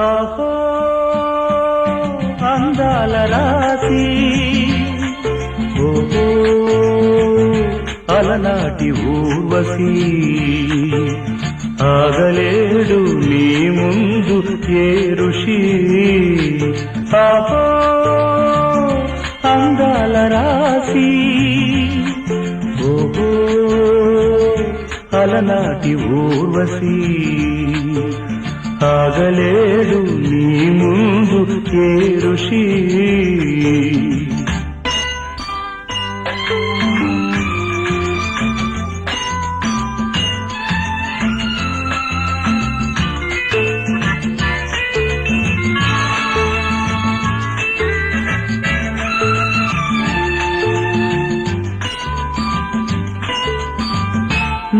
ఆహో అందాల రాసి ఓహో అలనాటి ఊర్వశి. ఆగలేడు నీ ముందు ఏ ఋషి. ఆహో అందాల రాసి ఓహో అలనాటి ఊర్వశి. ఆగలేడు నీ ముందు ఏ ఋషి?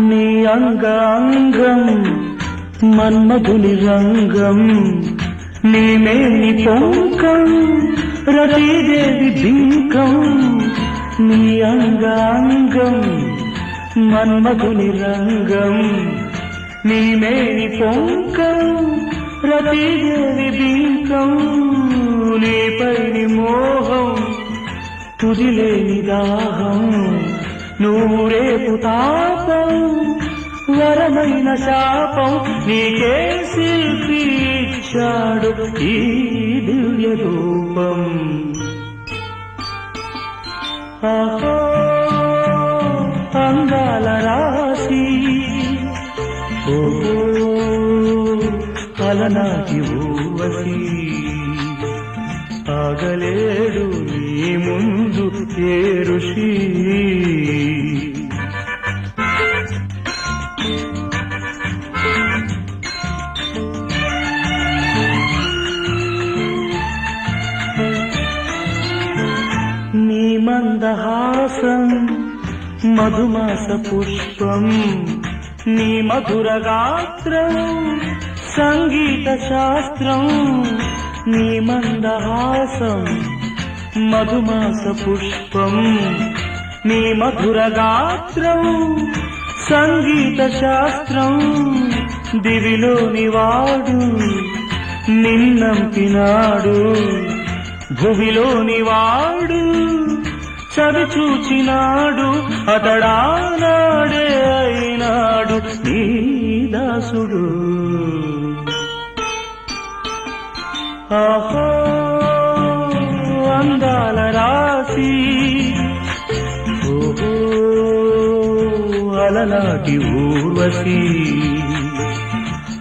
నీ అంగాంగం మన్మధుని రంగం నీ పొంకం రతీదేవి బింకం నీ అంగాంగం మన్మధుని రంగం నీ పొంకం రతీదేవి బింకం నీపై మోహం తుదిలేని దాహం నూరేపు తాపం వరమైన శాపం నీకే శిల్పి ఇచ్చాడు ఈ దివ్య రూపం. ఆహో అందాల రాశి. ఓహో అలనాటి ఊవసి ఆగలేడు మందహాసం మధుమాస పుష్పం నీ మధుర గాత్రం సంగీత శాస్త్రం నీ మందహాసం మధుమాస పుష్పం నీ మధుర గాత్రం సంగీత శాస్త్రం దివిలోని వాడు నిన్నంపినాడు భువిలోని వాడు చవి చూచినాడు అతడానాడే అయినాడు నీ దాసుడు. ఆహో అందాల రాసి ఓహో అలనాటి ఊర్వశి.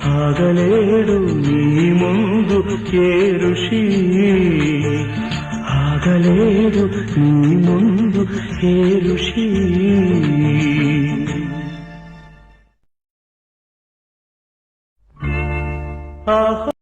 ఆగలేడు నీ ముందు కే ఋషి. ఆగలేడు నీ ముందు ఏ ఋషి ఆహో